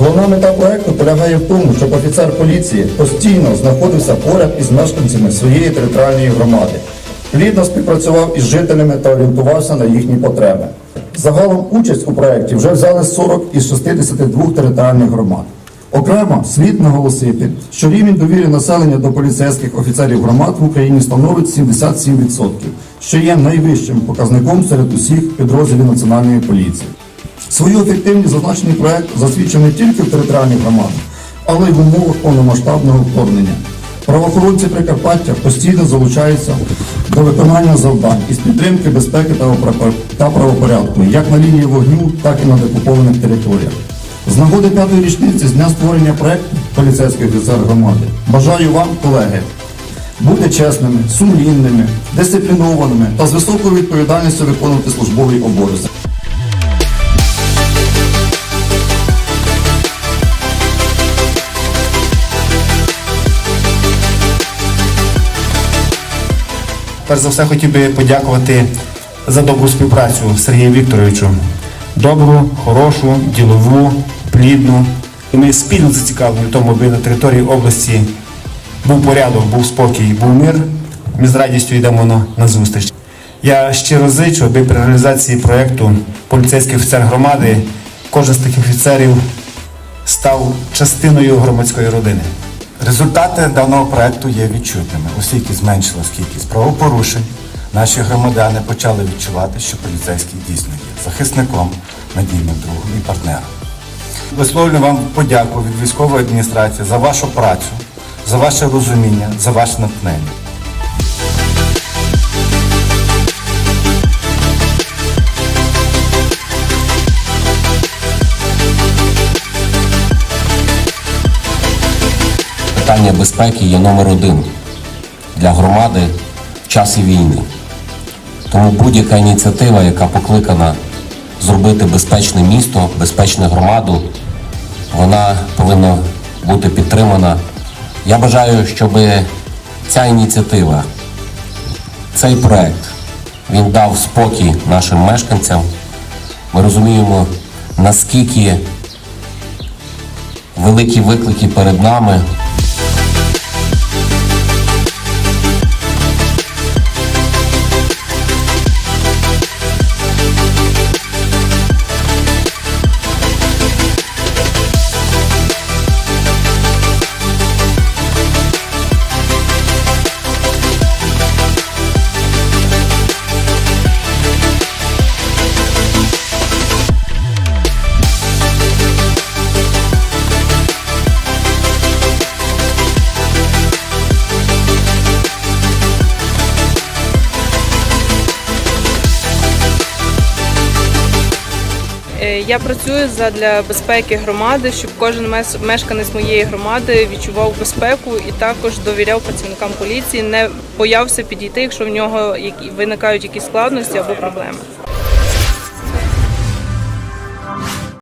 Головна мета проекту полягає в тому, щоб офіцер поліції постійно знаходився поряд із мешканцями своєї територіальної громади, плідно співпрацював із жителями та орієнтувався на їхні потреби. Загалом участь у проєкті вже взяли 40 із 62 територіальних громад. Окремо слід наголосити, що рівень довіри населення до поліцейських офіцерів громад в Україні становить 77%, що є найвищим показником серед усіх підрозділів національної поліції. Свою ефективність зазначений проект засвідчив не тільки в територіальних громадах, але й в умовах повномасштабного вторгнення. Правоохоронці Прикарпаття постійно залучаються до виконання завдань із підтримки безпеки та правопорядку як на лінії вогню, так і на декупованих територіях. З нагоди п'ятої річниці з дня створення проекту поліцейський офіцер громади. Бажаю вам, колеги, бути чесними, сумлінними, дисциплінованими та з високою відповідальністю виконувати службовий обов'язок. Перш за все хотів би подякувати за добру співпрацю Сергію Вікторовичу. Добру, хорошу, ділову, плідну. І ми спільно зацікавлені в тому, аби на території області був порядок, був спокій, був мир. Ми з радістю йдемо на, на зустріч. Я щиро зичу, аби при реалізації проєкту поліцейський офіцер громади кожен з тих офіцерів став частиною громадської родини. Результати даного проекту є відчутними, оскільки зменшилась кількість правопорушень. Наші громадяни почали відчувати, що поліцейський дійсно є захисником, надійним другом і партнером. Висловлюю вам подяку від військової адміністрації за вашу працю, за ваше розуміння, за ваше натхнення. Питання безпеки є номер один для громади в часі війни. Тому будь-яка ініціатива, яка покликана зробити безпечне місто, безпечну громаду, вона повинна бути підтримана. Я бажаю, щоб ця ініціатива, цей проект, він дав спокій нашим мешканцям. Ми розуміємо, наскільки великі виклики перед нами. Я працюю для безпеки громади, щоб кожен мешканець моєї громади відчував безпеку і також довіряв працівникам поліції, не боявся підійти, якщо в нього виникають якісь складності або проблеми.